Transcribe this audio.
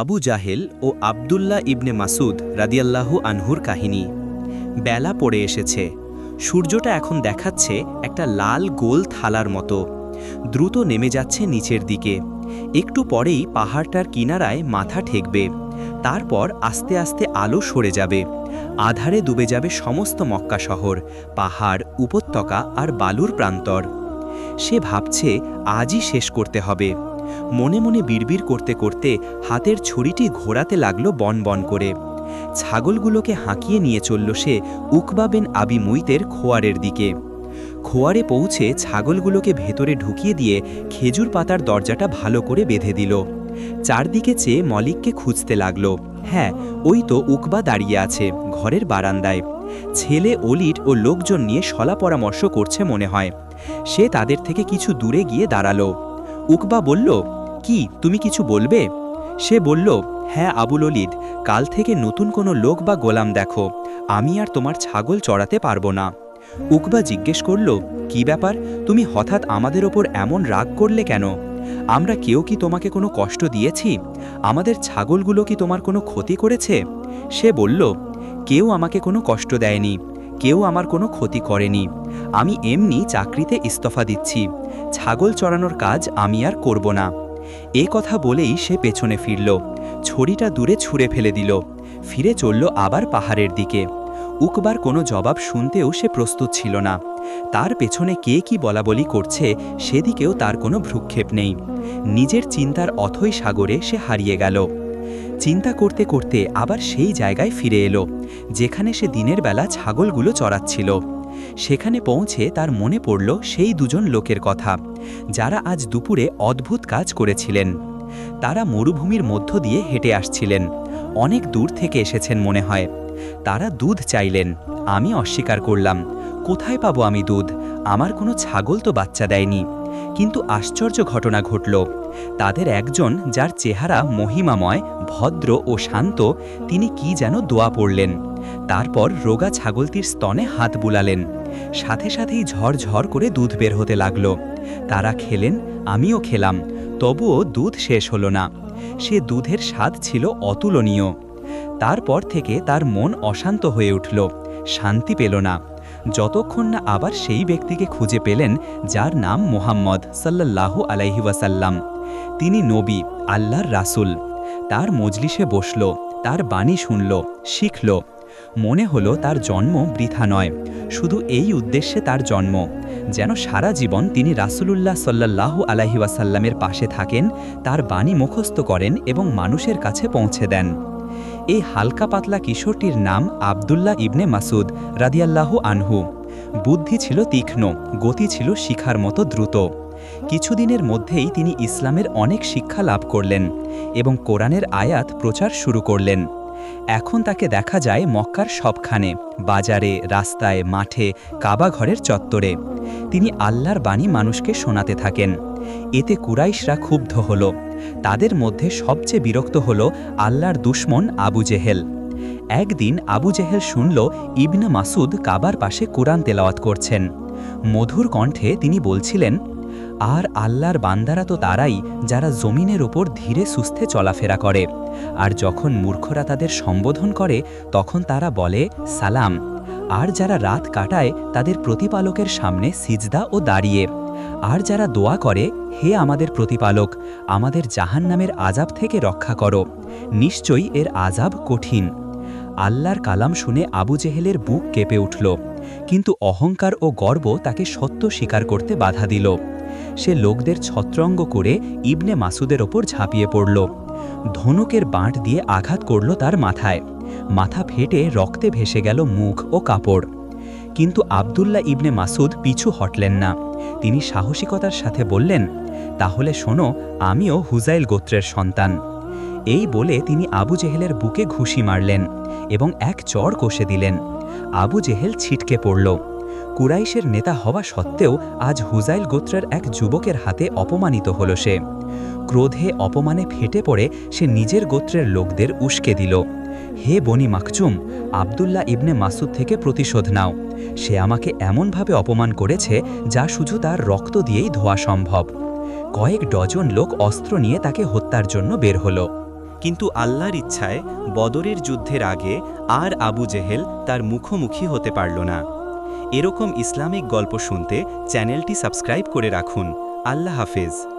আবু জাহেল ও আবদুল্লাহ ইবনে মাসুদ রাদিয়াল্লাহু আনহুর কাহিনী। বেলা পড়ে এসেছে। সূর্যটা এখন দেখাচ্ছে একটা লাল গোল থালার মতো। দ্রুত নেমে যাচ্ছে নিচের দিকে। একটু পরেই পাহাড়টার কিনারায় মাথা ঠেকবে। তারপর আস্তে আস্তে আলো সরে যাবে। আধারে ডুবে যাবে সমস্ত মক্কা শহর, পাহাড়, উপত্যকা আর বালুর প্রান্তর। সে ভাবছে, আজই শেষ করতে হবে। মনে মনে বিড়বিড় করতে করতে হাতের ছড়িটি ঘোরাতে লাগল বন বন করে। ছাগলগুলোকে হাঁকিয়ে নিয়ে চলল সে উকবাবেন আবি মুইতের খোয়ারের দিকে। খোয়ারে পৌঁছে ছাগলগুলোকে ভেতরে ঢুকিয়ে দিয়ে খেজুর পাতার দরজাটা ভালো করে বেঁধে দিল। চারদিকে চেয়ে মলিককে খুঁজতে লাগল। হ্যাঁ ওই তো উকবা দাঁড়িয়ে আছে ঘরের বারান্দায়। ছেলে, অলিট ও লোকজন নিয়ে সলা পরামর্শ করছে মনে হয়। সে তাদের থেকে কিছু দূরে গিয়ে দাঁড়াল। উকবা বলল, কি, তুমি কিছু বলবে? সে বলল হ্যাঁ আবুল অলিদ কাল থেকে নতুন কোনো লোক বা গোলাম দেখো, আমি আর তোমার ছাগল চড়াতে পারব না। উকবা জিজ্ঞেস করল, কি ব্যাপার? তুমি হঠাৎ আমাদের ওপর এমন রাগ করলে কেন? আমরা কেউ কি তোমাকে কোনো কষ্ট দিয়েছি? আমাদের ছাগলগুলো কি তোমার কোনো ক্ষতি করেছে? সে বলল, কেউ আমাকে কোনো কষ্ট দেয়নি, কেউ আমার কোনো ক্ষতি করেনি। আমি এমনি চাকরিতে ইস্তফা দিচ্ছি। ছাগল চড়ানোর কাজ আমি আর করব না। এ কথা বলেই সে পেছনে ফিরল। ছড়িটা দূরে ছুঁড়ে ফেলে দিল। ফিরে চলল আবার পাহাড়ের দিকে। উকবার কোনো জবাব শুনতেও সে প্রস্তুত ছিল না। তার পেছনে কে কি বলাবলি করছে সেদিকেও তার কোনো ভ্রুক্ষেপ নেই। নিজের চিন্তার অথই সাগরে সে হারিয়ে গেল। চিন্তা করতে করতে আবার সেই জায়গায় ফিরে এলো, যেখানে সে দিনের বেলা ছাগলগুলো চড়াচ্ছিল। সেখানে পৌঁছে তার মনে পড়ল সেই দুজন লোকের কথা, যারা আজ দুপুরে অদ্ভুত কাজ করেছিলেন। তারা মরুভূমির মধ্য দিয়ে হেঁটে আসছিলেন। অনেক দূর থেকে এসেছেন মনে হয়। তারা দুধ চাইলেন। আমি অস্বীকার করলাম, কোথায় পাবো আমি দুধ? আমার কোনো ছাগল তো বাচ্চা দেয়নি। কিন্তু আশ্চর্য ঘটনা ঘটল। তাদের একজন, যার চেহারা মহিমাময়, ভদ্র ও শান্ত, তিনি কি যেন দোয়া পড়লেন। তারপর রোগা ছাগলটির স্তনে হাত বুলালেন। সাথে সাথেই ঝড় করে দুধ বের হতে লাগল। তারা খেলেন, আমিও খেলাম, তবুও দুধ শেষ হলো না। সে দুধের স্বাদ ছিল অতুলনীয়। তারপর থেকে তার মন অশান্ত হয়ে উঠল, শান্তি পেল না। যতক্ষণ না আবার সেই ব্যক্তিকে খুঁজে পেলেন, যার নাম মোহাম্মদ সাল্লাল্লাহু আলাইহি ওয়াসাল্লাম। তিনি নবী, আল্লাহর রাসুল। তার মজলিসে বসল, তার বাণী শুনল, শিখল। মনে হলো তার জন্ম বৃথা নয়, শুধু এই উদ্দেশ্যে তার জন্ম। যেন সারা জীবন তিনি রাসুলুল্লাহ সাল্লাল্লাহু আলাহি ওয়াসাল্লামের পাশে থাকেন, তার বাণী মুখস্থ করেন এবং মানুষের কাছে পৌঁছে দেন। এই হালকা পাতলা কিশোরটির নাম আবদুল্লাহ ইবনে মাসুদ রাদিয়াল্লাহ আনহু। বুদ্ধি ছিল তীক্ষ্ণ, গতি ছিল শিখার মতো দ্রুত। কিছুদিনের মধ্যেই তিনি ইসলামের অনেক শিক্ষা লাভ করলেন এবং কোরআনের আয়াত প্রচার শুরু করলেন। এখন তাকে দেখা যায় মক্কার সবখানে, বাজারে, রাস্তায়, মাঠে, কাবাঘরের চত্বরে। তিনি আল্লাহর বাণী মানুষকে শোনাতে থাকেন। এতে কুরাইশরা ক্ষুব্ধ হল। তাদের মধ্যে সবচেয়ে বিরক্ত হল আল্লাহর দুশ্মন আবু জেহেল। একদিন আবু জেহেল শুনল ইবনে মাসুদ কাবার পাশে কোরআন তেলাওয়াত করছেন। মধুর কণ্ঠে তিনি বলছিলেন আর আল্লাহর বান্দারা তো তারাই যারা জমিনের ওপর ধীরে সুস্থে চলাফেরা করে। আর যখন মূর্খরা তাদের সম্বোধন করে, তখন তারা বলে, সালাম। আর যারা রাত কাটায়, তাদের প্রতিপালকের সামনে সিজদা ও দাঁড়িয়ে। আর যারা দোয়া করে, হে আমাদের প্রতিপালক, আমাদের জাহান নামের আজাব থেকে রক্ষা করো। নিশ্চয়ই এর আজাব কঠিন। আল্লাহর কালাম শুনে আবু জেহেলের বুক কেঁপে উঠল। কিন্তু অহংকার ও গর্ব তাকে সত্য স্বীকার করতে বাধা দিল। সে লোকদের ছত্রঙ্গ করে ইবনে মাসুদের ওপর ঝাঁপিয়ে পড়ল। ধনুকের বাঁট দিয়ে আঘাত করল তার মাথায়। মাথা ফেটে রক্তে ভেসে গেল মুখ ও কাপড়। কিন্তু আবদুল্লাহ ইবনে মাসুদ পিছু হটলেন না। তিনি সাহসিকতার সাথে বললেন, তাহলে শোনো, আমিও হুজাইল গোত্রের সন্তান। এই বলে তিনি আবু জেহেলের বুকে ঘুষি মারলেন এবং এক চর কষে দিলেন। আবু জেহেল ছিটকে পড়ল। কুরাইশের নেতা হওয়া সত্ত্বেও আজ হুজাইল গোত্রের এক যুবকের হাতে অপমানিত হল সে। ক্রোধে অপমানে ফেটে পড়ে সে নিজের গোত্রের লোকদের উস্কে দিল। হে বনি মাকচুম, আবদুল্লাহ ইবনে মাসুদ থেকে প্রতিশোধ নাও। সে আমাকে এমনভাবে অপমান করেছে যা শুধু তার রক্ত দিয়েই ধোয়া সম্ভব। কয়েক ডজন লোক অস্ত্র নিয়ে তাকে হত্যার জন্য বের হলো। কিন্তু আল্লাহর ইচ্ছায় বদরের যুদ্ধের আগে আর আবু জেহেল তার মুখোমুখি হতে পারল না। এরকম ইসলামিক গল্প শুনতে চ্যানেলটি সাবস্ক্রাইব করে রাখুন। আল্লাহ হাফেজ।